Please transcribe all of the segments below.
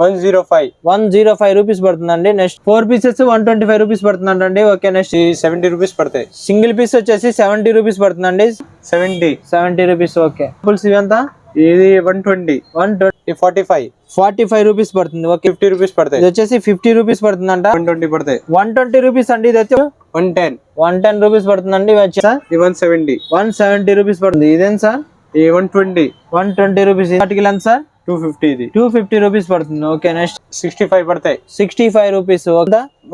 One zero five. One zero five rupees పడుతుందండి. Next four pieces one twenty five rupees పడుతుందండి okay next seventy rupees పడతాయి. Single piece వచ్చేసి seventy rupees పడుతుందండి. Seventy. Seventy rupees okay. Pulls ఇవంతా ఇది one twenty. One ఈ forty five. Forty five rupees పడుతుంది. Okay. Fifty rupees పడతాయి. ఇది వచ్చేసి ఫిఫ్టీ రూపీస్ పడుతుందంట. వన్ ట్వంటీ పడతాయి. వన్ ట్వంటీ రూపీస్ అండి ఇది వచ్చి one ten. One ten rupees పడుతుందండి. ఇవి వచ్చి ఈ one seventy. One seventy rupees పడుతుంది. ఇదేం సార్? ఈ one twenty. One twenty rupees. ఎంత సార్? టూ ఫిఫ్టీ ఇది. టూ ఫిఫ్టీ రూపీస్ పడుతుంది. ఓకే నెక్స్ట్ సిక్స్టీ ఫైవ్ పడతాయి. Sixty five rupees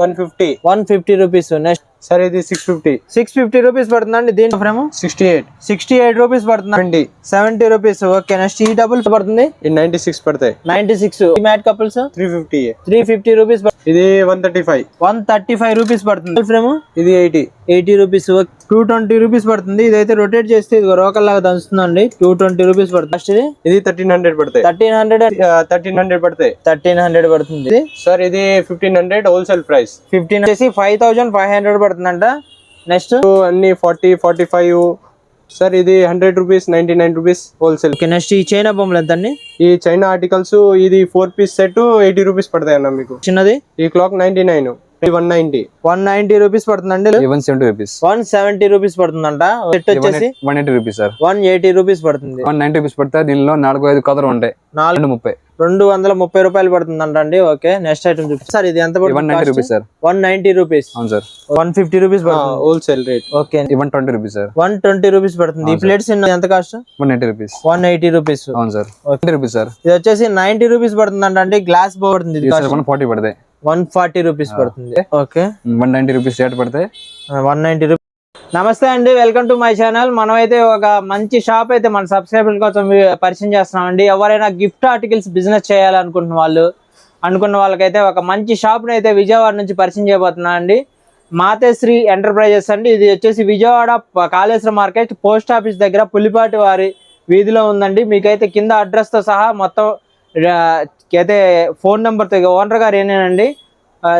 one fifty one fifty rupees next సరే ఇది six fifty six fifty rupees పడుతుందండి దీంట్లో frame sixty eight sixty eight rupees పడుతుంది? Twenty seventy rupees okay next ఈ double పడుతుంది? Ninety six పడతాయి. Ninety six mat couples three fifty three fifty rupees ఇది one thirty five one thirty five rupees పడుతుంది. Frame ఇది eighty eighty rupees two twenty rupees పడుతుంది. ఇదైతే rotate చేస్తే ఇది రోకల్ లాగా దంచుతుందండి. టూ ట్వంటీ రూపీస్ పడుతుంది. నెక్స్ట్ ఇది? ఇది థర్టీన్ హండ్రెడ్ పడతాయి. థర్టీన్ హండ్రెడ్ థర్టీన్ హండ్రెడ్ పడతాయి. థర్టీన్ హండ్రెడ్ పడుతుంది. సార్ ఇది fifteen hundred wholesale price fifteen వచ్చేసి ఫైవ్ థౌజండ్ ఫైవ్ హండ్రెడ్ పడుతుందంట. నెక్స్ట్ అన్ని ఫార్టీ ఫార్టీ ఫైవ్ సార్ ఇది hundred rupees ninety nine rupees wholesale next ఈ చైనా బొమ్మలు ఎంత అండి ఈ చైనా ఆర్టికల్స్ ఇది four piece set eighty rupees పడతాయి అన్న మీకు. చిన్నది? ఈ clock ninety nine one ninety one ninety rupees పడుతుందండి one seventy rupees. One seventy rupees పడుతుందంట. సెట్ వచ్చేసి one eighty rupees sir. One eighty rupees పడుతుంది. వన్ నైన్టీ రూపీస్ పడితే దీనిలో నాలుగు ఐదు కథలు ఉంటాయి. నాలుగు ముప్పై. రెండు వందల ముప్పై రూపాయలు పడుతుందంట అండి ఓకే నెక్స్ట్ ఐటమ్ చూపి సార్ ఇది ఎంత one ninety rupees sir. One ninety rupees. అవును సార్. వన్ ఫిఫ్టీ రూపీస్ పడుతుంది. Wholesale rate okay. One twenty rupees sir. One twenty rupees పడుతుంది. ఈ ప్లేట్స్ ఎంత cost? One eighty rupees. One eighty rupees. అవును sir. Twenty rupees sir. ఇది వచ్చేసి ninety rupees పడుతుందంట అండి గ్లాస్ పడుతుంది వన్ ఫార్టీ పడతాయి. వన్ ఫార్టీ రూపీస్ పడుతుంది. Okay. One ninety rupees rate పడతాయి వన్ నైన్టీ రూపీస్ నమస్తే అండి వెల్కమ్ టు మై ఛానల్. మనం అయితే ఒక మంచి షాప్ అయితే మన సబ్స్క్రైబర్ కోసం పరిచయం చేస్తున్నామండి. ఎవరైనా గిఫ్ట్ ఆర్టికల్స్ బిజినెస్ చేయాలనుకుంటున్న వాళ్ళు అనుకున్న వాళ్ళకైతే ఒక మంచి షాప్ని అయితే విజయవాడ నుంచి పరిచయం చేయబోతున్నా అండి మాతేశ్రీ ఎంటర్ప్రైజెస్ అండి. ఇది వచ్చేసి Vijayawada Kaleswaram market post office దగ్గర పులిపాటి వారి వీధిలో ఉందండి. మీకైతే కింద అడ్రస్తో సహా మొత్తం అయితే ఫోన్ నెంబర్తో ఓనర్ గారు ఏనేనండి?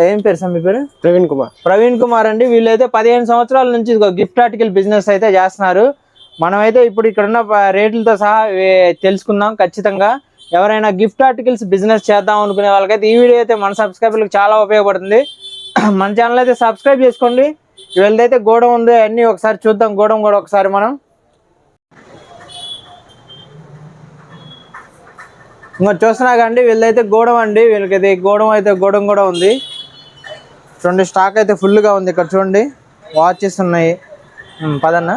ఏం పేరు సార్ మీ పేరు? ప్రవీణ్ కుమార్. ప్రవీణ్ కుమార్ అండి. వీళ్ళైతే పదిహేను సంవత్సరాల నుంచి గిఫ్ట్ ఆర్టికల్ బిజినెస్ అయితే చేస్తున్నారు. మనమైతే ఇప్పుడు ఇక్కడ ఉన్న ప- రేట్లతో సహా తెలుసుకుందాం ఖచ్చితంగా. ఎవరైనా గిఫ్ట్ ఆర్టికల్స్ బిజినెస్ చేద్దాం అనుకునే వాళ్ళకైతే ఈ వీడియో అయితే మన సబ్స్క్రైబర్లకు చాలా ఉపయోగపడుతుంది. మన ఛానల్ అయితే సబ్స్క్రైబ్ చేసుకోండి. వీళ్ళదైతే గోడం ఉంది. అన్ని ఒకసారి చూద్దాం. గోడం కూడా ఒకసారి మనం ఇంకా చూస్తున్నా కండి వీళ్ళైతే గోడం అండి. వీళ్ళకి గోడం అయితే గోడం కూడా ఉంది. చూడండి స్టాక్ అయితే ఫుల్గా ఉంది ఇక్కడ చూడండి. వాచెస్ ఉన్నాయి. పదన్న?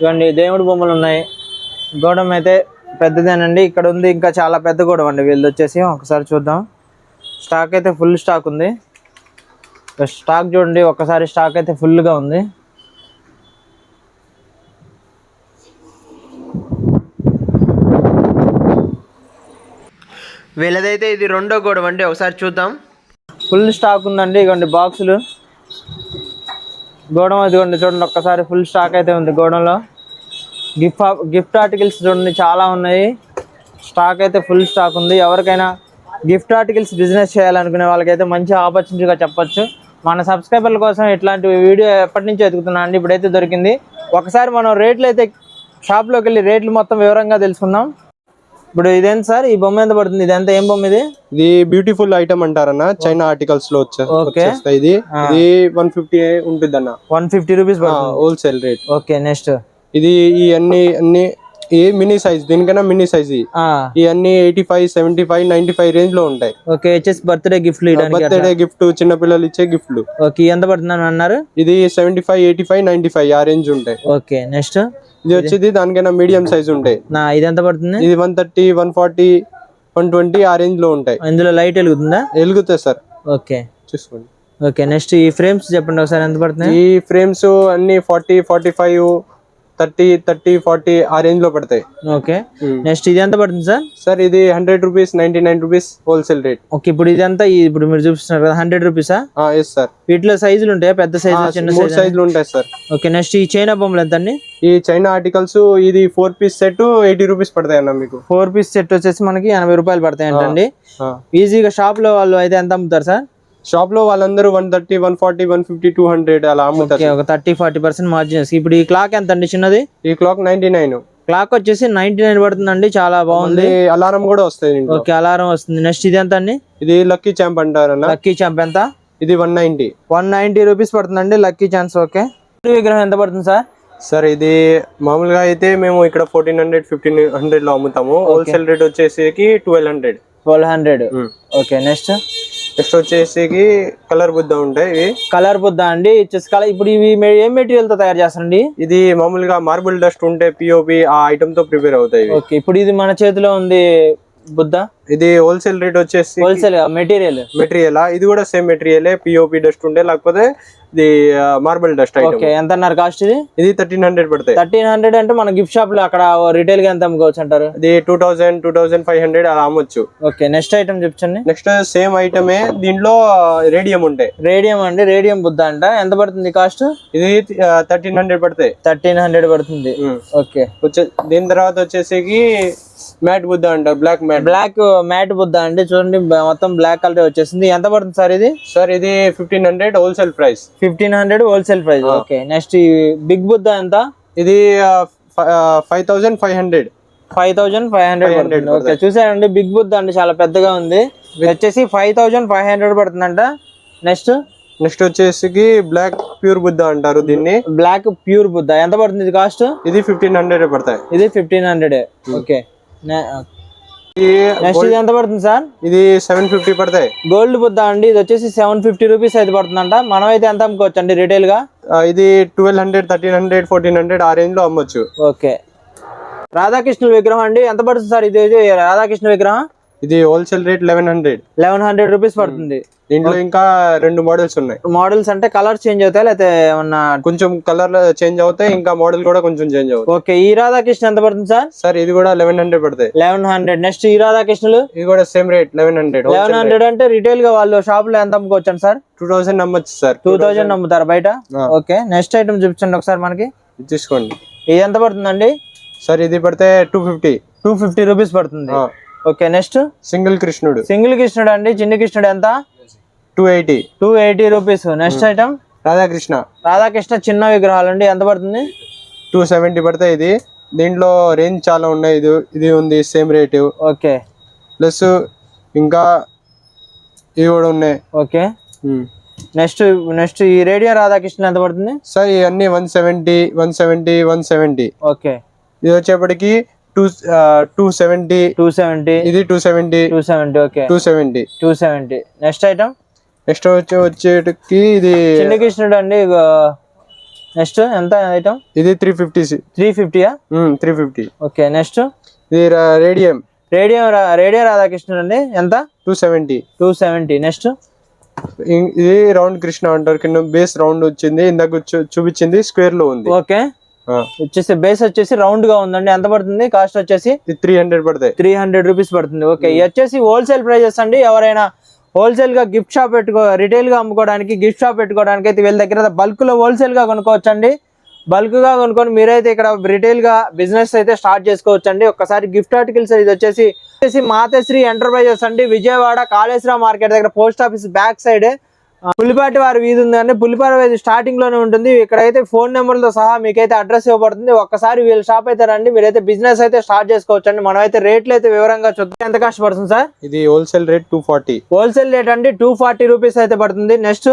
ఇవ్వండి దేవుడి బొమ్మలు ఉన్నాయి. గోడం అయితే పెద్దదేనండి. ఇక్కడ ఉంది ఇంకా చాలా పెద్ద గోడం అండి. వీళ్ళు వచ్చేసి ఒకసారి చూద్దాం. స్టాక్ అయితే ఫుల్ స్టాక్ ఉంది. స్టాక్ చూడండి ఒకసారి స్టాక్ అయితే ఫుల్గా ఉంది. వీళ్ళదైతే ఇది రెండో గోడం అండి ఒకసారి చూద్దాం. ఫుల్ స్టాక్ ఉందండి ఇగోండి బాక్సులు. గోడం అదిగోండి చూడండి ఒక్కసారి ఫుల్ స్టాక్ అయితే ఉంది గోడంలో గిఫ్ట్ గిఫ్ట్ ఆర్టికల్స్ చూడండి చాలా ఉన్నాయి. స్టాక్ అయితే ఫుల్ స్టాక్ ఉంది. ఎవరికైనా గిఫ్ట్ ఆర్టికల్స్ బిజినెస్ చేయాలనుకునే వాళ్ళకైతే మంచి ఆపర్చునిటీగా చెప్పొచ్చు. మన సబ్స్క్రైబర్ల కోసం ఇట్లాంటి వీడియో ఎప్పటి నుంచో ఎదుగుతున్నా అండి ఇప్పుడైతే దొరికింది. ఒకసారి మనం రేట్లు అయితే షాప్లోకి వెళ్ళి రేట్లు మొత్తం వివరంగా తెలుసుకుందాం. ఇప్పుడు ఇదేంటి సార్? ఈ బొమ్మ ఎంత పడుతుంది? ఇదంతా ఏం బొమ్మ ఇది? ఇది బ్యూటిఫుల్ ఐటమ్ అంటారన్న చైనా ఆర్టికల్స్లో. వచ్చేస్తాయి ఇది. ఇది వన్ ఫిఫ్టీ ఉంటుంది అన్న వన్ ఫిఫ్టీ రూపీస్ పడుతుంది. హోల్సేల్ రేట్ ఓకే నెక్స్ట్ ఇది ఈ అన్ని అన్ని ఈ మినీ సైజ్ దీనికన్నా మినీ సైజ్ ఈ. అన్ని eighty five seventy five ninety five రేంజ్లో ఉంటాయి. ఓకే వచ్చేసి బర్త్డే ఇవ్వడానికి బర్త్డే గిఫ్ట్ చిన్న పిల్లలు ఇచ్చే గిఫ్ట్లు ఓకే ఎంత పడుతుందని అన్నారు? ఇది seventy five eighty five ninety five ఆ రేంజ్ ఉంటాయి. ఓకే నెక్స్ట్ ఇది వచ్చేది దానికైనా మీడియం సైజ్ ఉంటాయి. నా ఇది ఎంత పడుతుంది? ఇది one thirty one forty one twenty ఆ రేంజ్లో ఉంటాయి. ఇందులో లైట్ వెలుగుతుందా? వెలుగుతాయి సార్. ఓకే. చూసుకోండి. ఓకే నెక్స్ట్ ఈ ఫ్రేమ్స్ చెప్పండి ఒకసారి ఎంత పడుతున్నాయి? ఈ ఫ్రేమ్స్ అన్ని forty forty five thirty thirty forty ఆ రేంజ్లో పడతాయి. ఓకే. నెక్స్ట్ ఇది ఎంత పడుతుంది సార్? సార్ ఇది hundred rupees ninety nine rupees wholesale rate. Okay ఇప్పుడు ఇదంతా ఈ- ఇప్పుడు మీరు చూపిస్తున్నారు కదా హండ్రెడ్ రూపీసా? ఎస్ సార్ వీటిలో సైజులు ఉంటాయా? పెద్ద సైజు చిన్న సైజులు ఉంటాయి సార్ ఓకే నెక్స్ట్ ఈ చైనా బొమ్మలు ఎంత అండి ఈ చైనా ఆర్టికల్స్ ఇది four piece set eighty rupees పడతాయి అన్న మీకు. ఫోర్ పీస్ సెట్ వచ్చేసి మనకి ఎనభై రూపాయలు పడతాయి అంటండి ఈజీగా షాప్లో వాళ్ళు అయితే ఎంత అమ్ముతారు సార్ షాప్లో వాళ్ళందరూ one thirty one forty one fifty two hundred అలా అమ్ముతారు. ఒక థర్టీ ఫార్టీ పర్సెంట్ మార్జిన్ ఇప్పుడు ఈ క్లాక్ ఎంత అండి చిన్నది? ఈ క్లాక్ నైన్టీ నైన్ క్లాక్ వచ్చేసి నైన్టీ నైన్ పడుతుందండి చాలా బాగుంది. అలారం కూడా వస్తుంది ఓకే అలారం వస్తుంది. నెక్స్ట్ ఇది ఎంత అండి? ఇది లక్కీ ఛాంప్ అంటారన్న. లక్కీ చాంప్ ఎంత? ఇది one ninety one ninety rupees పడుతుందండి లక్కీ ఛాన్స్ ఓకే. విగ్రహం ఎంత పడుతుంది సార్? సార్ ఇది మామూలుగా అయితే మేము ఇక్కడ ఫోర్టీన్ హండ్రెడ్ ఫిఫ్టీన్ హండ్రెడ్లో అమ్ముతాము. హోల్సేల్ రేట్ వచ్చేసి twelve hundred twelve hundred okay next next వచ్చేసి కలర్ బుద్ధ ఉంటాయి ఇవి. కలర్ బుద్ధ అండి. వచ్చేసి కలర్. ఇప్పుడు ఇవి ఏం మెటీరియల్తో తయారు చేస్తారండి? ఇది మామూలుగా మార్బుల్ డస్ట్ ఉంటే పిఓపి ఆ ఐటమ్తో ప్రిపేర్ అవుతాయి. ఓకే. ఇప్పుడు ఇది మన చేతిలో ఉంది బుద్ధ? ఇది హోల్సేల్ రేట్ వచ్చేసి హోల్సేల్ మెటీరియల్? మెటీరియల్? ఇది కూడా సేమ్ మెటీరియల్ పిఓపి డస్ట్ ఉంటే లేకపోతే ఇది మార్బుల్ డస్ట్ ఓకే ఎంత అన్నారు కాస్ట్ ఇది? ఇది థర్టీన్ హండ్రెడ్ పడతాయి. థర్టీన్ హండ్రెడ్ అంటే మన గిఫ్ట్ షాప్లో అక్కడ రిటైల్గా ఎంత అమ్ముకోవచ్చు అంటారు? ఇది two thousand two thousand five hundred అలా అమ్మొచ్చు. ఓకే నెక్స్ట్ ఐటమ్ చెప్చండి నెక్స్ట్ సేమ్ ఐటమే దీంట్లో రేడియం ఉంటాయి రేడియం అండి రేడియం బుద్ధ అంట. ఎంత పడుతుంది కాస్ట్ ఇది థర్టీన్ హండ్రెడ్ పడతాయి. థర్టీన్ హండ్రెడ్ పడుతుంది. ఓకే. వచ్చే దీని తర్వాత వచ్చేసి మ్యాట్ బుద్ధ అంటారు black mat. Black mat Buddha అండి చూడండి మొత్తం బ్లాక్ కలర్ వచ్చేసింది. ఎంత పడుతుంది సార్ ఇది? సార్ ఇది fifteen hundred wholesale price fifteen hundred wholesale price okay next big Buddha ఎంత? ఇది five thousand five hundred five thousand five hundred okay చూసారండి బిగ్ బుద్ధ అండి చాలా పెద్దగా ఉంది. వచ్చేసి ఫైవ్ థౌజండ్ ఫైవ్ హండ్రెడ్ పడుతుందంట. నెక్స్ట్ నెక్స్ట్ వచ్చేసి బ్లాక్ ప్యూర్ బుద్ధ అంటారు దీన్ని. Black pure Buddha. ఎంత పడుతుంది కాస్ట్ ఇది ఫిఫ్టీన్ హండ్రెడ్ పడతాయి. ఇది ఫిఫ్టీన్ హండ్రెడ్ ఓకే నెక్స్ట్ ఇది ఎంత పడుతుంది సార్? ఇది సెవెన్ ఫిఫ్టీ పడతాయి. గోల్డ్ బుద్ధ అండి? ఇది వచ్చేసి సెవెన్ ఫిఫ్టీ రూపీస్ అయితే పడుతుందంట. మనం అయితే ఎంత అమ్ముకోవచ్చు అండి రిటైల్గా ఇది twelve hundred thirteen hundred fourteen hundred ఆ రేంజ్లో అమ్మొచ్చు. ఓకే. రాధాకృష్ణ విగ్రహం అండి. ఎంత పడుతుంది సార్? ఇది రాధాకృష్ణ విగ్రహం? ఇది wholesale rate eleven hundred eleven hundred rupees పడుతుంది. దీంట్లో ఇంకా రెండు మోడల్స్ ఉన్నాయి. మోడల్స్ అంటే కలర్ చేంజ్ అవుతాయి లేకపోతే ఏమన్నా కొంచెం కలర్ చేంజ్ అవుతాయి ఇంకా మోడల్ కూడా కొంచెం చేంజ్ అవుతాయి. ఓకే ఈ రాధాకృష్ణ ఎంత పడుతుంది సార్? సార్ ఇది కూడా లెవెన్ హండ్రెడ్ పడతాయి. లెవెన్ హండ్రెడ్ నెక్స్ట్ ఈ రాధాకృష్ణులు? ఇది కూడా same rate eleven hundred eleven hundred అంటే రిటైల్గా వాళ్ళు షాప్లో ఎంత అమ్ముకోవచ్చు సార్? టూ థౌసండ్ అమ్మచ్చు సార్. టూ థౌజండ్ అమ్ముతారు బయట. ఓకే నెక్స్ట్ ఐటమ్ చూపించండి ఒకసారి మనకి. తీసుకోండి. ఇది ఎంత పడుతుందండి? సార్ ఇది పడితే two fifty two fifty rupees పడుతుంది. Okay next? సింగిల్ కృష్ణుడు. సింగిల్ కృష్ణుడు అండి. చిన్ని కృష్ణుడు ఎంత? Two eighty. Two eighty rupees. Next item Radhakrishna. Radhakrishna చిన్న విగ్రహాలు అండి. ఎంత పడుతుంది? టూ సెవెంటీ పడతాయి ఇది. దీంట్లో రేంజ్ చాలా ఉన్నాయి. ఇది ఇది ఉంది సేమ్ రేటు. ఓకే. ప్లస్ ఇంకా ఇవి కూడా ఉన్నాయి. ఓకే. నెక్స్ట్ నెక్స్ట్ ఈ రేడియో రాధాకృష్ణ ఎంత పడుతుంది? సార్ ఇవన్నీ one seventy one seventy one seventy. Okay. ఇది వచ్చేప్పటికి two two seventy. Two seventy. ఇది two seventy. Two seventy okay. Two seventy. Two seventy. Next item? Next వచ్చి వచ్చేటికి ఇది చిన్ని కృష్ణుడు అండి నెక్స్ట్ ఎంత ఐటమ్? ఇది three fifty three ఫిఫ్టీయా? Three fifty. Okay next? ఇది రేడియం. రేడియో రేడియో రాధాకృష్ణుడు అండి. ఎంత? Two seventy. Two seventy. Next? ఇది రౌండ్ కృష్ణ అంటారు. కింద బేస్ రౌండ్ వచ్చింది. ఇందాక చూపించింది. స్క్వేర్లో ఉంది. ఓకే. వచ్చేసి బేస్ వచ్చేసి రౌండ్గా ఉందండి. ఎంత పడుతుంది? కాస్ట్ వచ్చేసి త్రీ హండ్రెడ్ పడతాయి. త్రీ హండ్రెడ్ రూపీస్ పడుతుంది. ఓకే ఇది వచ్చేసి హోల్సేల్ ప్రైజెస్ అండి. ఎవరైనా హోల్సేల్గా గిఫ్ట్ షాప్ పెట్టుకో రిటైల్గా అమ్ముకోవడానికి గిఫ్ట్ షాప్ పెట్టుకోవడానికి అయితే వీళ్ళ దగ్గర బల్క్లో హోల్సేల్గా కొనుక్కోవచ్చు అండి బల్క్గా కొనుక్కొని మీరైతే ఇక్కడ రిటైల్గా బిజినెస్ అయితే స్టార్ట్ చేసుకోవచ్చు అండి ఒక్కసారి గిఫ్ట్ ఆర్టికల్స్ ఇది వచ్చేసి వచ్చేసి మాతశ్రీ ఎంటర్ప్రైజెస్ అండి. విజయవాడ కాళేశ్వర మార్కెట్ దగ్గర post office back side Pulipati వారి వీధి ఉందండి. పులిపాటి వీధి స్టార్టింగ్లోనే ఉంటుంది. ఇక్కడైతే ఫోన్ నెంబర్లతో సహా మీకైతే అడ్రస్ ఇవ్వబడుతుంది. ఒక్కసారి వీళ్ళ షాప్ అయితే రండి. మీరైతే బిజినెస్ అయితే స్టార్ట్ చేసుకోవచ్చు అండి మనం అయితే రేట్లు అయితే వివరంగా చూద్దాం. ఎంత కాస్ట్ పడుతుంది సార్? ఇది wholesale rate two forty wholesale rate అండి. టూ ఫార్టీ రూపీస్ అయితే పడుతుంది. నెక్స్ట్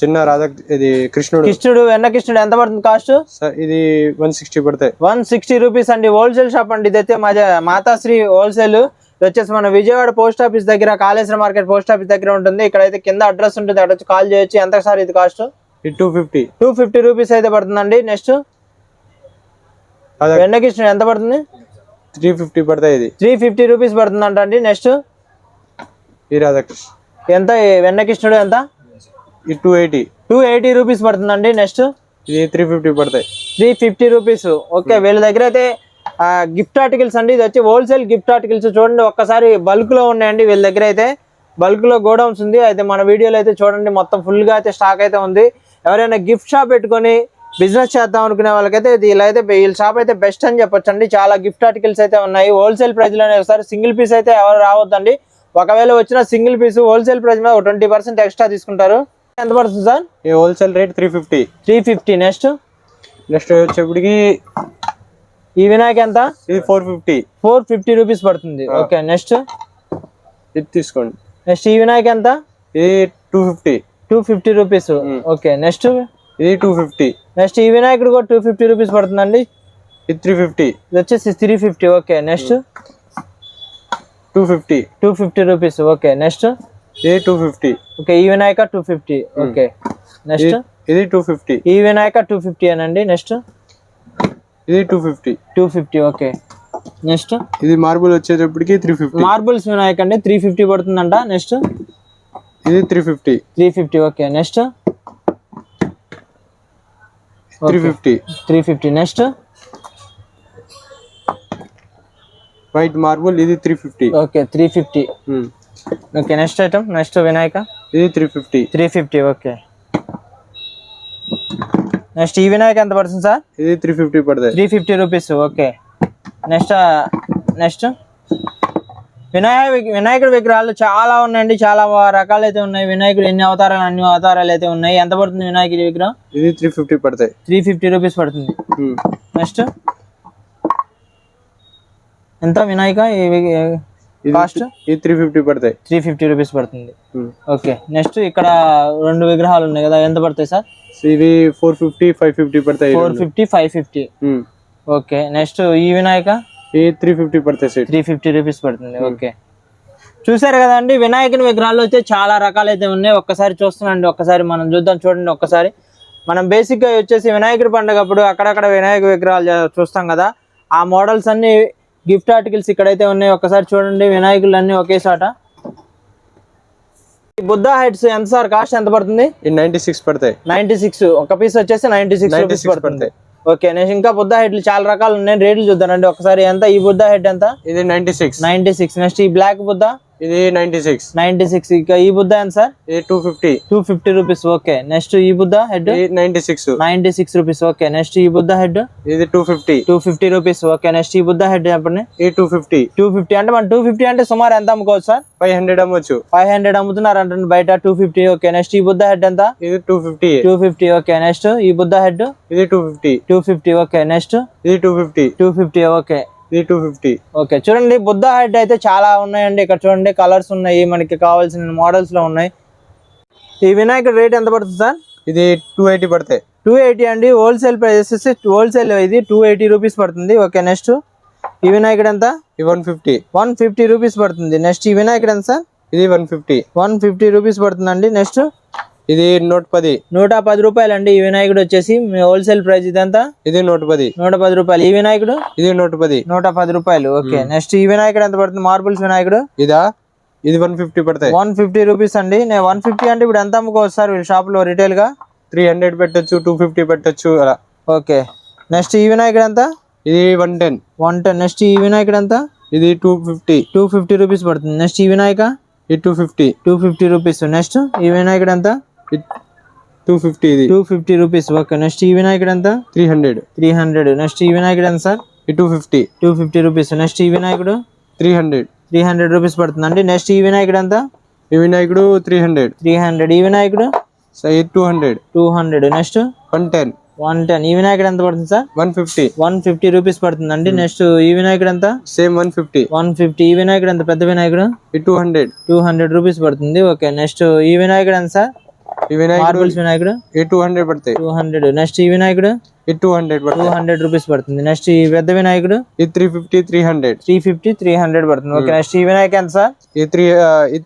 చిన్న రాధా ఇది కృష్ణుడు. కృష్ణుడు వెన్న కృష్ణుడు ఎంత పడుతుంది కాస్ట్ సార్ ఇది వన్ సిక్స్టీ పడతాయి వన్ సిక్స్టీ రూపీస్ అండి. హోల్సేల్ షాప్ అండి. ఇదైతే మా మాతాశ్రీ హోల్సేల్ ఇది వచ్చేసి మన విజయవాడ పోస్ట్ ఆఫీస్ దగ్గర కాళేశ్వర మార్కెట్ పోస్ట్ ఆఫీస్ దగ్గర ఉంటుంది. ఇక్కడ అయితే కింద అడ్రస్ ఉంటుంది. అక్కడ వచ్చి కాల్ చేయొచ్చు. ఎంత సార్ ఇది కాస్ట్? ఇది two fifty two fifty rupees అయితే పడుతుందండి. నెక్స్ట్? రాధా వెన్న కృష్ణుడు ఎంత పడుతుంది? త్రీ ఫిఫ్టీ పడతాయి ఇది. త్రీ ఫిఫ్టీ రూపీస్ పడుతుందంట అండి నెక్స్ట్? ఈ రాధాకృష్ణ. ఎంత? ఈ వెన్న కృష్ణుడు ఎంత two eighty two eighty rupees పడుతుందండి. నెక్స్ట్? ఇది త్రీ ఫిఫ్టీ పడతాయి. Three fifty rupees. ఓకే వీళ్ళ దగ్గర అయితే గిఫ్ట్ ఆర్టికల్స్ అండి. ఇది వచ్చి హోల్సేల్ గిఫ్ట్ ఆర్టికల్స్ చూడండి ఒక్కసారి బల్క్లో ఉన్నాయండి వీళ్ళ దగ్గర అయితే. బల్క్లో గోడౌన్స్ ఉంది. అయితే మన వీడియోలో అయితే చూడండి మొత్తం ఫుల్గా అయితే స్టాక్ అయితే ఉంది. ఎవరైనా గిఫ్ట్ షాప్ పెట్టుకొని బిజినెస్ చేద్దాం అనుకునే వాళ్ళకైతే వీళ్ళ అయితే వీళ్ళ షాప్ అయితే బెస్ట్ అని చెప్పొచ్చు అండి చాలా గిఫ్ట్ ఆర్టికల్స్ అయితే ఉన్నాయి. హోల్సేల్ ప్రైస్లోనే వస్తారు సింగిల్ పీస్ అయితే ఎవరు రావద్దండి. ఒకవేళ వచ్చిన సింగిల్ పీస్ హోల్సేల్ ప్రైస్ మీద ట్వంటీ పర్సెంట్ ఎక్స్ట్రా తీసుకుంటారు. ఎంత పడుతుంది సార్? ఈ wholesale rate three fifty three fifty next? Next వచ్చేప్పటికి ఈ వినాయక్ ఎంత? ఇది four fifty four fifty rupees పడుతుంది. ఓకే నెక్స్ట్ ఇది తీసుకోండి. నెక్స్ట్ ఈ వినాయక్ ఎంత? ఇది two fifty two fifty rupees okay next ఇది టూ ఫిఫ్టీ నెక్స్ట్ ఈ వినాయకుడు కూడా టూ ఫిఫ్టీ రూపీస్ పడుతుందండి. ఇది త్రీ ఫిఫ్టీ ఇది వచ్చేసి three fifty okay next two fifty two fifty rupees okay next ఇది టూ ఫిఫ్టీ ఓకే ఈ Vinayaka two fifty okay next ఇది టూ ఫిఫ్టీ ఈ వినాయక టూ ఫిఫ్టీ అనండి. నెక్స్ట్ ఇది two fifty two fifty okay next ఇది marble వచ్చేటప్పటికి three fifty marbles Vinayak అండి three fifty పడుతుందంట. నెక్స్ట్ ఇది three fifty three fifty okay next three fifty three fifty next white marble ఇది three fifty okay three fifty okay next item next Vinayaka. ఇది three fifty three fifty okay next ఈ వినాయక ఎంత పడుతుంది sir? ఇది three fifty పడతాయి three fifty rupees okay next next Vinayaka వినాయకుడి విగ్రహాలు చాలా ఉన్నాయండి చాలా రకాలు అయితే ఉన్నాయి. వినాయకుడు ఎన్ని అవతారాలు అన్ని అవతారాలు అయితే ఉన్నాయి. ఎంత పడుతుంది వినాయకుడి విగ్రహం? ఇది త్రీ ఫిఫ్టీ పడతాయి త్రీ ఫిఫ్టీ రూపీస్ పడుతుంది. నెక్స్ట్ ఎంత వినాయక? కాస్ట్ ఇది త్రీ ఫిఫ్టీ పడతాయి త్రీ ఫిఫ్టీ రూపీస్ పడుతుంది. ఓకే నెక్స్ట్ ఇక్కడ రెండు విగ్రహాలు ఉన్నాయి కదా ఎంత పడతాయి సార్? ఇవి ఫోర్ ఫిఫ్టీ ఫైవ్ ఫిఫ్టీ పడతాయి four fifty five fifty. Okay next ఈ వినాయక? ఇది త్రీ ఫిఫ్టీ పడతాయి సెట్ త్రీ ఫిఫ్టీ రూపీస్ పడుతుంది ఓకే. చూసారు కదండి వినాయకుని విగ్రహాలు అయితే చాలా రకాలు అయితే ఉన్నాయి. ఒక్కసారి చూస్తున్నాండి ఒక్కసారి మనం చూద్దాం చూడండి ఒక్కసారి. మనం బేసిక్గా వచ్చేసి వినాయకుడి పండుగ అప్పుడు అక్కడక్కడ వినాయక విగ్రహాలు చూస్తాం కదా. ఆ మోడల్స్ అన్ని గిఫ్ట్ ఆర్టికల్స్ ఇక్కడైతే ఉన్నాయి. ఒక్కసారి చూడండి వినాయకులు అన్ని ఒకే చోట. ఈ బుద్ధ హైట్స్ ఎంత సార్? కాస్ట్ ఎంత పడుతుంది? నైన్టీ సిక్స్ పడతాయి. నైన్టీ సిక్స్ ఒక పీస్ వచ్చేసి నైన్టీ సిక్స్ 96 రూపీస్ పడుతుంది. ఓకే నేను ఇంకా బుద్ధ హెడ్లు చాలా రకాలు ఉన్నాయి. రేట్లు చూద్దానండి ఒకసారి ఎంత? ఈ బుద్ధ హెడ్ ఎంత? ఇది ninety six ninety six next ఈ బ్లాక్ బుద్ధ. ఇది నైన్టీ సిక్స్ నైన్టీ సిక్స్ ఇక ఈ బుద్ధ ఎంత సార్ ఇది two fifty two fifty rupees okay next ఈ Buddha head ninety six ninety six rupees okay next ఈ బుద్ధ హెడ్ ఇది two fifty two fifty rupees okay next ఈ బుద్ధ హెడ్ చెప్పండి ఇది టూ ఫిఫ్టీ టూ ఫిఫ్టీ అంటే మన టూ ఫిఫ్టీ అంటే సుమారు ఎంత అమ్ముకోవచ్చు సార్ ఫైవ్ హండ్రెడ్ అమ్మొచ్చు ఫైవ్ హండ్రెడ్ అమ్ముతున్నారు అంటే బయట టూ ఫిఫ్టీ ఓకే నెక్స్ట్ ఈ బుద్ధ హెడ్ ఎంత ఇది two fifty two fifty okay next ఈ బుద్ధ హెడ్ ఇది two fifty two fifty okay next ఇది two fifty two fifty okay ఇది టూ ఫిఫ్టీ. ఓకే చూడండి బుద్ధ హెడ్ అయితే చాలా ఉన్నాయండి. ఇక్కడ చూడండి కలర్స్ ఉన్నాయి. మనకి కావాల్సిన మోడల్స్లో ఉన్నాయి. ఈ వినాయకుడు రేట్ ఎంత పడుతుంది సార్? ఇది టూ ఎయిటీ పడతాయి టూ ఎయిటీ అండి. హోల్సేల్ ప్రైస్ హోల్సేల్ ఇది టూ ఎయిటీ రూపీస్ పడుతుంది. ఓకే నెక్స్ట్ ఈ వినాయకుడు ఎంత? One fifty. One fifty rupees పడుతుంది. నెక్స్ట్ ఈ వినాయకుడు ఎంత సార్? ఇది one fifty. One fifty rupees పడుతుందండి. నెక్స్ట్ ఇది నూట పది నూట పది రూపాయలు అండి ఈ వినాయకుడు వచ్చేసి హోల్సేల్ ప్రైస్ ఇదంతా? ఇది నూట పది నూట పది రూపాయలు. ఈ వినాయకుడు? ఇది నూట పది నూట పది రూపాయలు. ఓకే. నెక్స్ట్ ఈ వినాయకుడు ఎంత పడుతుంది? మార్బుల్స్ వినాయకుడు? ఇదా? ఇది వన్ ఫిఫ్టీ పడతాయి. వన్ ఫిఫ్టీ రూపీస్ అండి. నేను వన్ ఫిఫ్టీ అంటే ఇప్పుడు ఎంత అమ్ముకోవచ్చు సార్ వీళ్ళ షాప్లో రిటైల్గా త్రీ హండ్రెడ్ పెట్టొచ్చు టూ ఫిఫ్టీ పెట్టొచ్చు అలా. ఓకే. నెక్స్ట్ ఈ వినాయకుడు ఎంత? ఇది one ten. One ten. Next ఈ వినాయకుడు ఎంత? ఇది two fifty. Two fifty rupees పడుతుంది. నెక్స్ట్ ఈ వినాయక? ఇది two fifty. Two fifty rupees. Next ఈ వినాయకుడు ఎంత? టూ ఫిఫ్టీ ఇది. Two fifty rupees okay next ఈ వినాయకుడు ఎంత? Three hundred three hundred next ఈ వినాయకుడు ఎంత sir two fifty two fifty rupees next ఈ వినాయకుడు three hundred three hundred rupees పడుతుందండి. నెక్స్ట్ ఈ వినాయకుడు ఎంత? ఈ వినాయకుడు త్రీ హండ్రెడ్ త్రీ హండ్రెడ్ ఈ వినాయకుడు ఇది two hundred two hundred next one ten one ten ఈ వినాయకుడు ఎంత పడుతుంది sir one fifty one fifty rupees పడుతుందండి. నెక్స్ట్ ఈ వినాయకుడు ఎంత? Same one fifty one fifty ఈ వినాయకుడు ఎంత? పెద్ద వినాయకుడు two hundred two hundred rupees పడుతుంది. ఓకే నెక్స్ట్ ఈ వినాయకుడు ఎంత సార్ ఈ వినాయకుడు మార్బుల్స్ వినాయకుడు? ఇది టూ హండ్రెడ్ పడతాయి. టూ హండ్రెడ్ నెక్స్ట్ ఈ వినాయకుడు? ఇది two hundred two hundred rupees పడుతుంది. నెక్స్ట్ ఈ పెద్ద వినాయకుడు? ఇది three fifty three hundred three fifty three hundred పడుతుంది. ఓకే నెక్స్ట్ ఈ వినాయక్ ఎంత సార్? ఇది three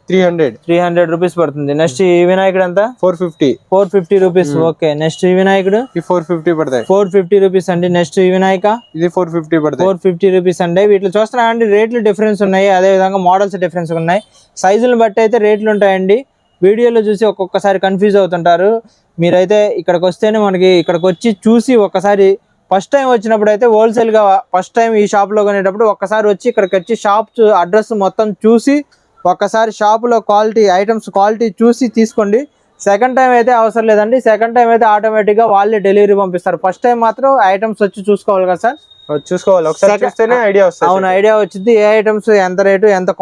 three hundred three hundred rupees పడుతుంది. నెక్స్ట్ ఈ వినాయకుడు ఎంత? Four fifty four fifty rupees okay next ఈ వినాయకుడు? ఇది ఫోర్ ఫిఫ్టీ పడతాయి. ఫోర్ ఫిఫ్టీ రూపీస్ అండి. నెక్స్ట్ ఈ వినాయక? ఇది ఫోర్ ఫిఫ్టీ పడతాయి. ఫోర్ ఫిఫ్టీ రూపీస్ అండి. వీటిలో చూస్తున్నా అండి రేట్లు డిఫరెన్స్ ఉన్నాయి. అదే విధంగా మోడల్స్ డిఫరెన్స్ ఉన్నాయి సైజులను బట్టి అయితే రేట్లు ఉంటాయండి. వీడియోలో చూసి ఒక్కొక్కసారి కన్ఫ్యూజ్ అవుతుంటారు. మీరైతే ఇక్కడికి వస్తేనే మనకి ఇక్కడికి వచ్చి చూసి ఒక్కసారి ఫస్ట్ టైం వచ్చినప్పుడు అయితే హోల్సేల్గా ఫస్ట్ టైం ఈ షాప్లో కొనేటప్పుడు ఒక్కసారి వచ్చి ఇక్కడికి వచ్చి షాప్ అడ్రస్ మొత్తం చూసి ఒక్కసారి షాపులో క్వాలిటీ ఐటమ్స్ క్వాలిటీ చూసి తీసుకోండి. సెకండ్ టైం అయితే అవసరం లేదండి. సెకండ్ టైం అయితే ఆటోమేటిక్గా వాళ్ళే డెలివరీ పంపిస్తారు. ఫస్ట్ టైం మాత్రం ఐటమ్స్ వచ్చి చూసుకోవాలి కదా సార్. చూసుకోవాలి. ఒకసారి చూస్తేనే ఐడియా వస్తుంది. అవును ఐడియా వచ్చింది. ఏ ఐటమ్స్ ఎంత రేటు ఎంత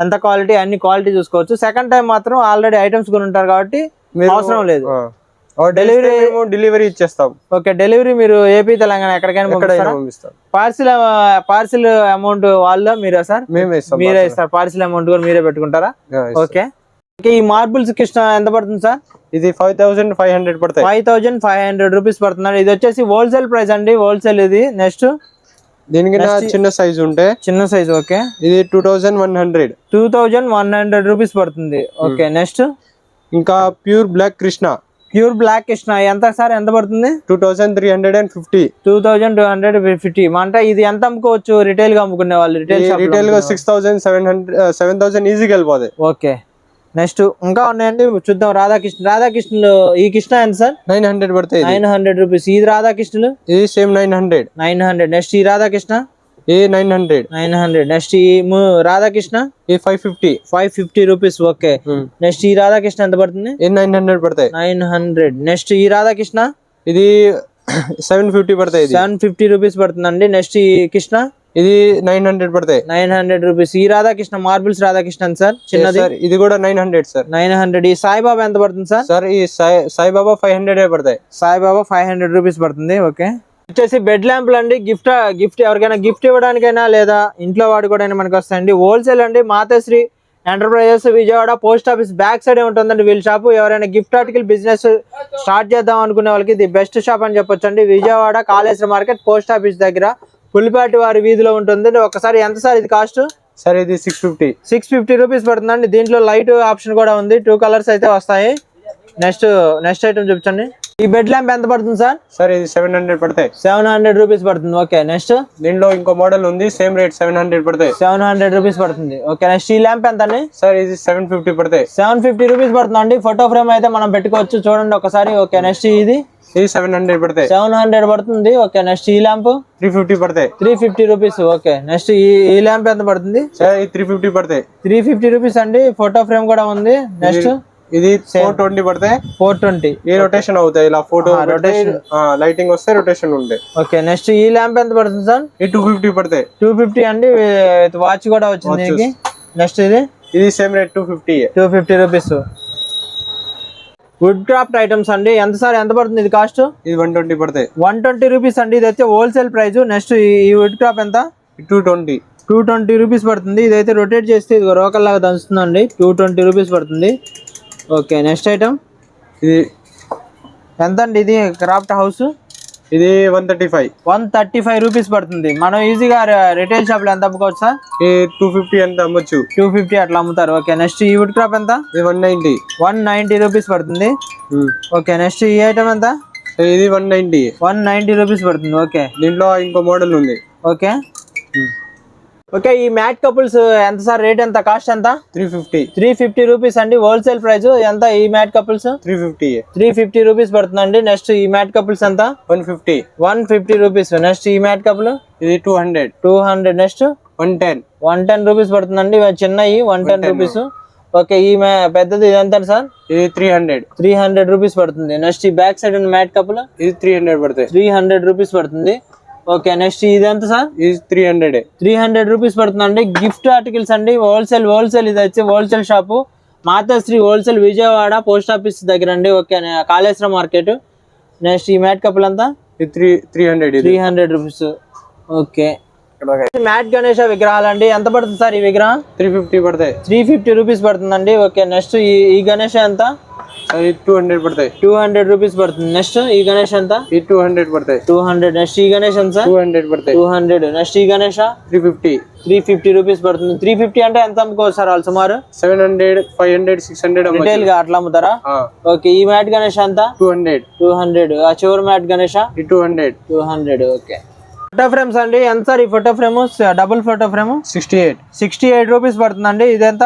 ఎంత క్వాలిటీ అన్ని క్వాలిటీ చూసుకోవచ్చు. సెకండ్ టైం మాత్రం ఆల్రెడీ ఐటమ్స్ కొని ఉంటారు కాబట్టి మీరు- అవసరం లేదు. డెలివరీ డెలివరీ ఇచ్చేస్తాం. ఓకే డెలివరీ మీరు ఏపీ తెలంగాణ ఎక్కడికైనా పంపిస్తాం. పార్సిల్ పార్సిల్ అమౌంట్ వాళ్ళ మీరా సార్? మేమే మీరే ఇస్తారు. పార్సిల్ అమౌంట్ కూడా మీరే పెట్టుకుంటారా? ఓకే. ఈ మార్బుల్స్ కృష్ణ ఎంత పడుతుంది సార్? ఇది ఫైవ్ థౌసండ్ ఫైవ్ హండ్రెడ్ పడతాయి. Five thousand five hundred rupees పడుతుంది ఇది వచ్చేసి హోల్సేల్ ప్రైస్ అండి. హోల్సేల్ ఇది. నెక్స్ట్ దీనికి చిన్న సైజ్ ఉంటే చిన్న సైజ్ ఓకే. ఇది two thousand one hundred two thousand one hundred rupees పడుతుంది. ఓకే నెక్స్ట్ ఇంకా pure black Krishna. Pure black Krishna. ఎంత సార్? ఎంత పడుతుంది? Two thousand three hundred and fifty two thousand two hundred fifty అంటే ఇది ఎంత అమ్ముకోవచ్చు? రిటైల్గా అమ్ముకునే వాళ్ళు retail రిటైల్గా six thousand seven hundred seven thousand ఈజీగా వెళ్ళిపోతాయి. ఓకే. నెక్స్ట్ ఇంకా ఉన్నాయండి చూద్దాం. రాధాకృష్ణ రాధాకృష్ణులు ఈ కృష్ణ ఎంత సార్? నైన్ హండ్రెడ్ పడతాయి. Nine hundred rupees. ఇది రాధాకృష్ణులు? ఇది same nine hundred. Nine hundred. Next ఈ రాధాకృష్ణ? ఏ nine hundred. Nine hundred. Next ఈ రాధాకృష్ణ? ఏ five fifty. Five fifty rupees. Okay. Next ఈ రాధాకృష్ణ ఎంత పడుతుంది? ఏ నైన్ హండ్రెడ్ పడతాయి. Nine hundred. నెక్స్ట్ ఈ రాధాకృష్ణ? ఇది సెవెన్ ఫిఫ్టీ పడతాయి సెవెన్ ఫిఫ్టీ రూపీస్ పడుతుందండి. నెక్స్ట్ ఈ కృష్ణ? ఇది నైన్ హండ్రెడ్ పడతాయి నైన్ హండ్రెడ్ రూపీస్ ఈ రాధాకృష్ణ మార్బుల్స్ రాధాకృష్ణ సార్ చిన్నది. సార్ ఇది కూడా nine hundred sir. Nine hundred ఈ సాయిబాబా ఎంత పడుతుంది సార్? సార్ ఈ సాయి సాయిబాబా ఫైవ్ హండ్రెడ్ పడతాయి. సాయిబాబా ఫైవ్ హండ్రెడ్ రూపీస్ పడుతుంది ఓకే. వచ్చేసి బెడ్ ల్యాంపులు అండి గిఫ్ట్ గిఫ్ట్ ఎవరికైనా గిఫ్ట్ ఇవ్వడానికైనా లేదా ఇంట్లో వాడుకోవడానికి మనకి వస్తాయండి. హోల్సేల్ అండి Matashri enterprises Vijayawada post office back side ఉంటుందండి వీళ్ళ షాపు ఎవరైనా గిఫ్ట్ ఆర్టికల్ బిజినెస్ స్టార్ట్ చేద్దాం అనుకునే వాళ్ళకి ఇది బెస్ట్ షాప్ అని చెప్పొచ్చండి. Vijayawada Kaleswara market post office దగ్గర పులిపాటి వారి వీధిలో ఉంటుంది ఒకసారి ఎంత సార్ ఇది కాస్ట్? సార్ ఇది six fifty six fifty rupees పడుతుందండి. దీంట్లో లైట్ ఆప్షన్ కూడా ఉంది. టూ కలర్స్ అయితే వస్తాయి. నెక్స్ట్ నెక్స్ట్ ఐటమ్ చూపించండి. ఈ బెడ్ ల్యాంప్ ఎంత పడుతుంది సార్? సార్ ఇది సెవెన్ హండ్రెడ్ పడతాయి. సెవెన్ హండ్రెడ్ రూపీస్ పడుతుంది. ఓకే నెక్స్ట్ దీంట్లో ఇంకో మోడల్ ఉంది సేమ్ రేట్ సెవెన్ హండ్రెడ్ పడతాయి. సెవెన్ హండ్రెడ్ రూపీస్ పడుతుంది. ఓకే నెక్స్ట్ ఈ ల్యాంప్ ఎంత అండి సార్ ఇది సెవెన్ ఫిఫ్టీ పడతాయి. సెవెన్ ఫిఫ్టీ రూపీస్ పడుతుంది అండి ఫోటో ఫ్రేమ్ అయితే మనం పెట్టుకోవచ్చు. చూడండి ఒకసారి. ఓకే నెక్స్ట్ ఇది? సెవెన్ హండ్రెడ్ పడతాయి. సెవెన్ హండ్రెడ్ పడుతుంది. ఓకే నెక్స్ట్ ఈ ల్యాంప్ త్రీ ఫిఫ్టీ పడతాయి. Three fifty rupees okay next ఈ ఈ ల్యాంప్ ఎంత పడుతుంది? సార్ ఇది త్రీ ఫిఫ్టీ పడతాయి. త్రీ ఫిఫ్టీ రూపీస్ అండి. ఫోటో ఫ్రేమ్ కూడా ఉంది. నెక్స్ట్ ఇది ఫోర్ ట్వంటీ పడతాయి ఫోర్ ట్వంటీ ఏ రొటేషన్ అవుతాయి ఇలా ఫోటో rotation. లైటింగ్ వస్తే రొటేషన్ ఉంటాయి ఓకే నెక్స్ట్ ఈ ల్యాంప్ ఎంత పడుతుంది సార్? ఈ టూ ఫిఫ్టీ పడతాయి టూ ఫిఫ్టీ అండి వాచ్ కూడా వచ్చింది నెక్స్ట్ ఇది? ఇది same rate two fifty two fifty rupees wood craft items అండి. ఎంత సార్? ఎంత పడుతుంది ఇది కాస్ట్ ఇది వన్ ట్వంటీ పడతాయి వన్ ట్వంటీ రూపీస్ అండి. ఇది అయితే హోల్సేల్ ప్రైస్ నెక్స్ట్ ఈ వుడ్ క్రాఫ్ట్ ఎంత? Two twenty two twenty rupees పడుతుంది. ఇదైతే రొటేట్ చేస్తే ఇది రోకల్ లాగా దంచుతుందండి. టూ ట్వంటీ రూపీస్ పడుతుంది. ఓకే నెక్స్ట్ ఐటమ్ ఇది ఎంత అండి ఇది? క్రాఫ్ట్ హౌస్ ఇది one thirty five. One thirty five rupees పడుతుంది. మనం ఈజీగా రిటైల్ షాప్లో ఎంత అమ్ముకోవచ్చు? సార్ టూ ఫిఫ్టీ ఎంత అమ్మొచ్చు? టూ ఫిఫ్టీ అట్లా అమ్ముతారు. ఓకే నెక్స్ట్ ఈ వుడ్ క్రాప్ ఎంత? ఇది one ninety one ninety rupees పడుతుంది. ఓకే నెక్స్ట్ ఈ ఐటమ్ ఎంత? ఇది one ninety one ninety rupees పడుతుంది. ఓకే. దీంట్లో ఇంకో మోడల్ ఉంది. ఓకే. ఓకే ఈ మ్యాట్ కపుల్స్ ఎంత సార్? రేట్ ఎంత? కాస్ట్ ఎంత? Three fifty. Three fifty rupees అండి. హోల్సేల్ ప్రైస్ ఎంత ఈ matte couples? Three fifty. Three fifty rupees పడుతుందండి. నెక్స్ట్ ఈ మ్యాట్ కపుల్స్ ఎంత? One fifty. One fifty rupees. Next ఈ మ్యాట్ కపుల్? ఇది two hundred. Two hundred. Next? One ten. One ten rupees పడుతుందండి. చిన్నవి వన్ టెన్ రూపీస్. ఓకే ఈ పెద్దది ఇది ఎంత సార్? ఇది three hundred. Three hundred rupees పడుతుంది. నెక్స్ట్ ఈ బ్యాక్ సైడ్ ఉన్న మ్యాట్ కపుల్? ఇది త్రీ హండ్రెడ్ పడతాయి త్రీ హండ్రెడ్ రూపీస్ పడుతుంది. ఓకే నెక్స్ట్ ఇది ఎంత సార్? ఇది three hundred three hundred rupees పడుతుందండి గిఫ్ట్ ఆర్టికల్స్ అండి. హోల్సేల్ హోల్సేల్ ఇది వచ్చి wholesale shop Matashri wholesale Vijayawada post office దగ్గర అండి. Okay Kaleswaram market. నెక్స్ట్ ఈ మ్యాట్ కప్పులు అంతా three three hundred three hundred rupees okay. Mat Ganesha విగ్రహాలు అండి ఎంత పడుతుంది సార్ ఈ విగ్రహం? త్రీ ఫిఫ్టీ పడతాయి. త్రీ ఫిఫ్టీ రూపీస్ పడుతుందండి. ఓకే నెక్స్ట్ ఈ ఈ గణేష ఎంత? అది టూ హండ్రెడ్ పడతాయి. టూ హండ్రెడ్ రూపీస్ పడుతుంది. నెక్స్ట్ ఈ గణేష్ ఎంత? ఇది టూ హండ్రెడ్ పడతాయి. టూ హండ్రెడ్ నెక్స్ట్ ఈ గణేష్ ఎంత? టూ హండ్రెడ్ పడతాయి. టూ హండ్రెడ్ నెక్స్ట్ ఈ Ganesha? Three fifty three fifty rupees పడుతుంది. త్రీ ఫిఫ్టీ అంటే ఎంత అమ్ముకోవచ్చు సార్ వాళ్ళు సుమారు? Seven hundred five hundred six hundred రిటైల్గా అట్లా అమ్ముతారా? ఓకే ఈ మ్యాట్ గణేష్ ఎంత? టూ హండ్రెడ్ టూ హండ్రెడ్ ఆ చివరి మ్యాట్ గణేష? ఇది two hundred two hundred okay photo frames అండి ఎంత సార్ ఈ photo frame double photo frame sixty eight sixty eight rupees పడుతుందండి. ఇదెంత?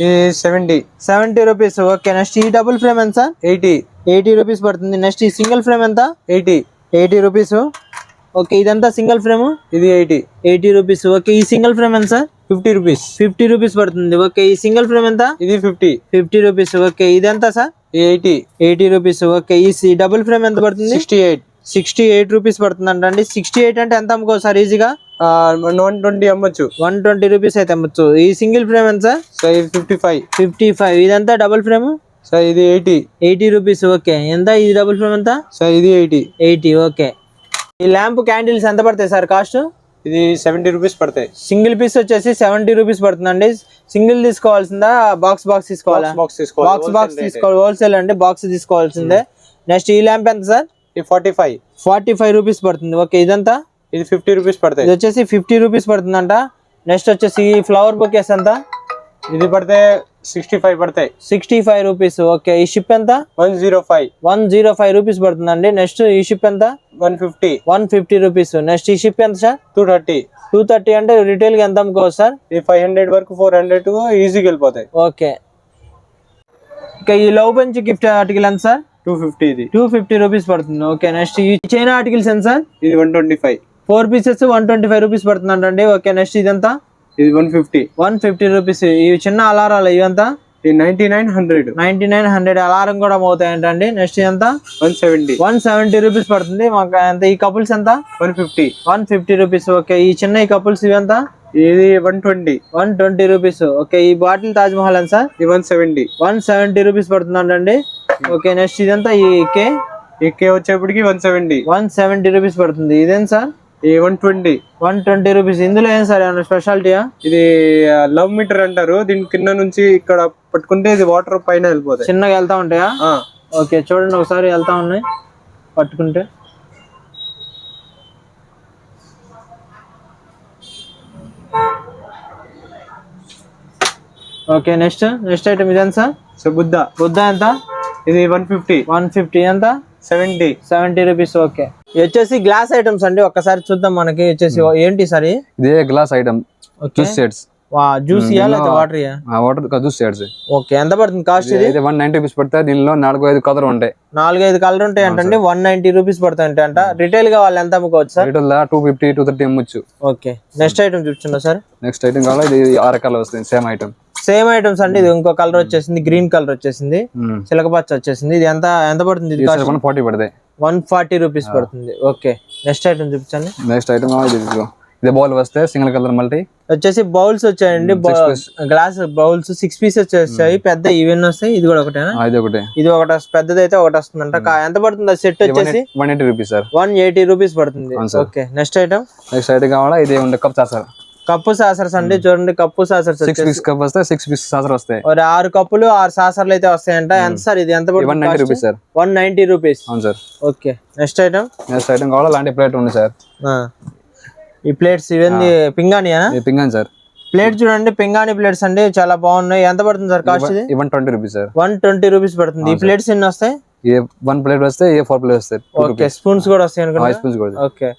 ఇది seventy seventy rupees okay next ఈ డబుల్ ఫ్రేమ్ ఎంత? సార్ ఎయిటీ ఎయిటీ రూపీస్ పడుతుంది. నెక్స్ట్ ఈ సింగిల్ ఫ్రేమ్ ఎంత? ఎయిటీ ఎయిటీ రూపీస్ ఓకే ఇదంతా సింగిల్ ఫ్రేమ్ ఇది ఎయిటీ ఎయిటీ రూపీస్ ఓకే ఈ సింగిల్ ఫ్రేమ్ ఎంత? Sir fifty rupees fifty rupees పడుతుంది. ఓకే ఈ సింగిల్ ఫ్రేమ్ ఎంత? ఇది ఫిఫ్టీ ఫిఫ్టీ రూపీస్ ఓకే ఇదెంత సార్? ఇది ఎయిటీ ఎయిటీ రూపీస్ ఓకే ఈ డబుల్ ఫ్రేమ్ ఎంత పడుతుంది? Sixty eight sixty eight rupees పడుతుంది అండి సిక్స్టీ ఎయిట్ అంటే ఎంత అమ్ముకో సార్? ఈజీగా వన్ ట్వంటీ అమ్మొచ్చు. వన్ ట్వంటీ రూపీస్ అయితే అమ్మచ్చు. ఈ సింగిల్ ఫ్రేమ్ ఎంత? సార్ ఇది ఫిఫ్టీ ఫైవ్ ఫిఫ్టీ ఫైవ్. ఇదంతా డబుల్ ఫ్రేమ్ సార్ ఇది ఎయిటీ. Eighty rupees okay. ఎంత? ఇది డబుల్ ఫ్లేమ్ ఎంత? సార్ ఇది ఎయిటీ. Eighty okay. ఈ ల్యాంప్ క్యాండిల్స్ ఎంత పడతాయి సార్ కాస్ట్? ఇది సెవెంటీ రూపీస్ పడతాయి. సింగిల్ పీస్ వచ్చేసి సెవెంటీ రూపీస్ పడుతుందండి. సింగిల్ తీసుకోవాల్సిందా? బాక్స్ బాక్స్ తీసుకోవాలా? బాక్స్ తీసుకోవాలి. బాక్స్ బాక్స్ తీసుకోవాలి హోల్సేల్ అండి బాక్స్ తీసుకోవాల్సిందే. నెక్స్ట్ ఈ ల్యాంప్ ఎంత సార్? ఇది forty five forty five rupees పడుతుంది. ఓకే ఇదంతా? ఇది ఫిఫ్టీ రూపీస్ పడతాయి. ఇది వచ్చేసి ఫిఫ్టీ రూపీస్ పడుతుందంట. నెక్స్ట్ వచ్చేసి ఈ ఫ్లవర్ బొకేస్ ఎంత? ఇది పడితే సిక్స్టీ ఫైవ్ పడతాయి. Sixty five rupees. ఓకే ఈ షిప్ ఎంత? One zero five. One zero five rupees పడుతుందండి. నెక్స్ట్ ఈ షిప్ ఎంత? One fifty. One fifty rupees. Next ఈ షిప్ ఎంత sir? Two thirty. Two thirty అంటే రిటైల్గా ఎంత అమ్ముకోవచ్చు సార్? ఇది ఫైవ్ హండ్రెడ్ వరకు ఫోర్ హండ్రెడ్ ఈజీగా వెళ్ళిపోతాయి. ఓకే. ఇంకా ఈ లవ్ బెంచ్ గిఫ్ట్ ఆర్టికల్ ఎంత సార్? టూ ఫిఫ్టీ ఇది. టూ ఫిఫ్టీ రూపీస్ పడుతుంది. ఓకే నెక్స్ట్ ఈ చైనా ఆర్టికల్స్ ఎంత సార్? ఇది one twenty five. Four pieces one twenty five rupees పడుతుందంటండి. Okay next ఇదంతా? ఇది one fifty. One fifty rupees. ఇవి చిన్న అలారాలు ఇవంతా? Ninety nine hundred. Ninety nine hundred. Alarm కూడా అవుతాయంటండి నెక్స్ట్ ఎంత one seventy. One seventy rupees పడుతుంది. మాకు ఎంత? ఈ కపుల్స్ ఎంత? One fifty. One fifty rupees. Okay ఈ చిన్న ఈ కపుల్స్ ఇవి ఎంత ఇది one twenty. One twenty rupees. Okay ఈ బాటిల్ తాజ్ మహల్ ఎంత సార్? ఇది one seventy. One seventy rupees పడుతుందండి ఓకే నెక్స్ట్ ఇదంతా ఈ కే? ఈ కే వచ్చేప్పటికి one seventy. One seventy rupees పడుతుంది. ఇదేం సార్? ఈ one twenty. One twenty rupees. ఇందులో ఏం సార్ ఏమైనా స్పెషాలిటీయా? ఇది లవ్ మీటర్ అంటారు. దీని కింద నుంచి ఇక్కడ పట్టుకుంటే ఇది వాటర్ పైన వెళ్ళిపోతాయి. చిన్నగా వెళ్తా ఉంటాయా? ఓకే చూడండి ఒకసారి వెళ్తా ఉన్నాయి. పట్టుకుంటే. ఓకే నెక్స్ట్ నెక్స్ట్ ఐటమ్ ఇది ఎంత సార్? సో బుద్ధ. బుద్ధ ఎంత? ఇది వన్ ఫిఫ్టీ. వన్ ఫిఫ్టీ ఎంత? సెవెంటీ సెవెంటీ రూపీస్ ఓకే వచ్చేసి గ్లాస్ ఐటమ్స్ అండి ఒక్కసారి చూద్దాం మనకి వచ్చేసి ఏంటి సార్? ఇదే glass item juice sets water water juice sets okay ఎంత పడుతుంది కాస్ట్ ఇది వన్ నైన్టీ రూపీస్ దీనిలో నాలుగు ఐదు కలర్ ఉంటాయి. నాలుగైదు కలర్ ఉంటాయి అంటండి వన్ నైన్టీ రూపీస్ అంట రిటైల్గా వాళ్ళు ఎంత అమ్ముకోవచ్చు sir? Two fifty two thirty అమ్మొచ్చు. Okay next item sir. Next item కావాలి? ఇది ఆరు వస్తుంది సేమ్ ఐటమ్ సేమ్ ఐటమ్స్ అంటే ఇది ఇంకో కలర్ వచ్చేసింది గ్రీన్ కలర్ వచ్చేసింది. చిలక పచ్చ వచ్చేసింది. ఇది ఎంత ఎంత పడుతుంది? ఇది వన్ ఫార్టీ పడతాయి. వన్ ఫార్టీ రూపీస్ పడుతుంది. ఓకే నెక్స్ట్ ఐటమ్ చూపించండి. నెక్స్ట్ ఐటమ్ ఇది బౌల్ వస్తే సింగిల్ కలర్ మల్టీ వచ్చేసి బౌల్స్ వచ్చాయండి. గ్లాస్ బౌల్స్ సిక్స్ పీసెస్ వచ్చాయి పెద్ద ఈవెన్ వస్తాయి. ఇది కూడా ఒకటేనా? ఇది ఒకటి. ఇది ఒకటి పెద్దది అయితే ఒకటి వస్తుందంట. కా- ఎంత పడుతుంది? సెట్ వచ్చేసి one eighty rupees sir one eighty rupees పడుతుంది. Okay next item next item కావాలా? ఇది ఉండే కప్ సార్ కప్పు సాసర్స్ అండి చూడండి cup saucers six piece cup వస్తే సిక్స్ పీస్ సాసర్ వస్తాయి. ఒక ఆరు కప్పులు ఆరు సాసర్లు అయితే వస్తాయంట. ఎంత సార్ ఇది? ఎంత one ninety rupees sir one ninety rupees అవును sir okay. Next item next item కావాలా? అలాంటి ప్లేట్ ఉంది సార్ ఈ ప్లేట్స్ ఇవన్నీ పింగాణియా పింగాన్ సార్ ప్లేట్ చూడండి పింగాణి ప్లేట్స్ అండి చాలా బాగున్నాయి. ఎంత పడుతుంది సార్ కాస్ట్ ఇది one twenty rupees sir one twenty rupees పడుతుంది. ఈ ప్లేట్స్ ఎన్ని వస్తాయి? ఏ వన్ ప్లేట్ వస్తే ఏ ఫోర్ ప్లేట్ వస్తాయి. ఓకే స్పూన్స్ కూడా వస్తాయి అనుకుంటా. స్పూన్స్ కూడా ఓకే.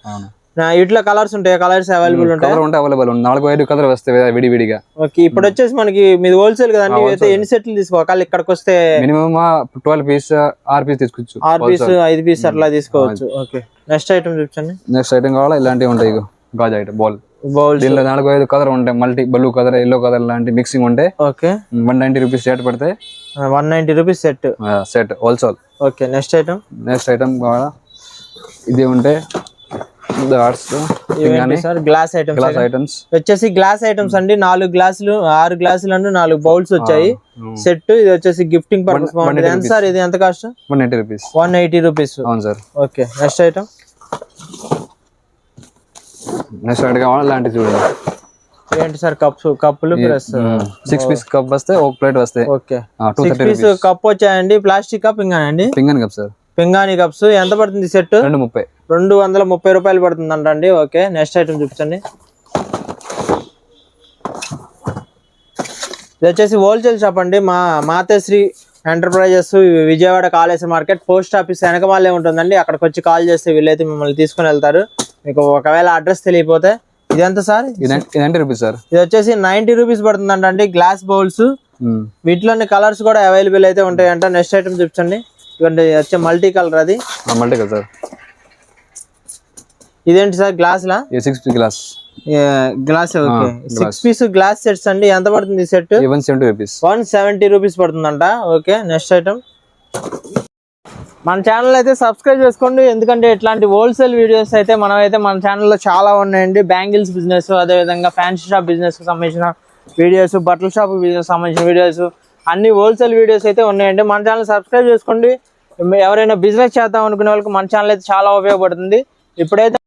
ఇట్లా కలర్స్ ఉంటాయి? కలర్స్ అవైలబుల్ ఉంటాయి? అవైలబుల్ ఉంది. నాలుగు ఐదు కలర్ వస్తాయి విడి విడిగా ఓకే ఇప్పుడు వచ్చేసి మనకి మీది హోల్సేల్ కదండి అయితే ఎన్ని సెట్లు తీసుకోవాలి? ఇక్కడికి వస్తే మినిమం ట్వెల్వ్ పీస్ ఆరు పీస్ తీసుకోవచ్చు ఆరు పీస్ ఐదు పీస్ అట్లా తీసుకోవచ్చు. ఓకే. నెక్స్ట్ ఐటమ్ చూపించండి. నెక్స్ట్ ఐటమ్ కావాలా? ఇలాంటివి ఉంటాయి గాజు ఐటమ్ బాల్ బౌల్స్ దీనిలో నాలుగు ఐదు కలర్ ఉంటాయి. Multi blue colour yellow colour లాంటి మిక్సింగ్ ఉంటే okay. One ninety rupees rate పడితే one ninety rupees set set wholesale okay next item next item కావాలా? ఇది ఉంటే sir glass items glass items వచ్చేసి గ్లాస్ ఐటమ్స్ అండి. నాలుగు గ్లాసులు ఆరు గ్లాసులు అండి నాలుగు బౌల్స్ వచ్చాయి. సెట్ ఇది వచ్చేసి గిఫ్టింగ్ పర్పస్ బాగుంటుంది ఎంత సార్? ఇది ఎంత cost one eighty rupees one eighty rupees అవును sir. Okay next item next item కావాలా ఇలాంటివి చూడండి. ఏంటి సార్? కప్స్ కప్పులు ప్లస్ సిక్స్ పీస్ కప్ వస్తే ఒక ప్లేట్ వస్తాయి ఓకే సిక్స్ పీస్ కప్ వచ్చాయండి. ప్లాస్టిక్ కప్ ఇంకా అండి? పింగన్ కప్ సార్ పింగాణి కప్స్ ఎంత పడుతుంది సెట్ రెండు ముప్పై. రెండు వందల ముప్పై రూపాయలు పడుతుంది అంటండి ఓకే నెక్స్ట్ ఐటమ్ చూపించండి. ఇది వచ్చేసి హోల్సేల్ షాప్ అండి. మా Matashri enterprises Vijayawada Kaleswara market post office వెనక వాళ్ళే ఉంటుందండి. అక్కడికి వచ్చి కాల్ చేస్తే వీళ్ళైతే మిమ్మల్ని తీసుకొని వెళ్తారు. మీకు ఒకవేళ అడ్రస్ తెలియపోతే ఇది ఎంత సార్? ఇది నైన్టీ రూపీస్ సార్? ఇది వచ్చేసి నైంటీ రూపీస్ పడుతుందంట అండి గ్లాస్ బౌల్స్ వీటిలోని కలర్స్ కూడా అవైలబుల్ అయితే ఉంటాయంట. నెక్స్ట్ ఐటమ్ చూపించండి. ఇవ్వండి ఇది వచ్చే మల్టీ కలర్ అది. మల్టీ కదా సార్. ఇదేంటి sir గ్లాస్లా six piece glass glass okay. Six piece glass sets అండి. ఎంత పడుతుంది set one seventy rupees one seventy rupees పడుతుందంట. ఓకే నెక్స్ట్ ఐటమ్ మన ఛానల్ అయితే సబ్స్క్రైబ్ చేసుకోండి. ఎందుకంటే ఇట్లాంటి హోల్సేల్ వీడియోస్ అయితే మనం అయితే మన ఛానల్లో చాలా ఉన్నాయండి. బ్యాంగిల్స్ బిజినెస్ అదేవిధంగా ఫ్యాన్సీ షాప్ బిజినెస్కి సంబంధించిన వీడియోస్ బట్టల షాప్ బిజినెస్ సంబంధించిన వీడియోస్ అన్ని హోల్సేల్ వీడియోస్ అయితే ఉన్నాయండి. మన ఛానల్ సబ్స్క్రైబ్ చేసుకోండి. ఎవరైనా బిజినెస్ చేద్దాం అనుకునే వాళ్ళకి మన ఛానల్ అయితే చాలా ఉపయోగపడుతుంది. ఇప్పుడైతే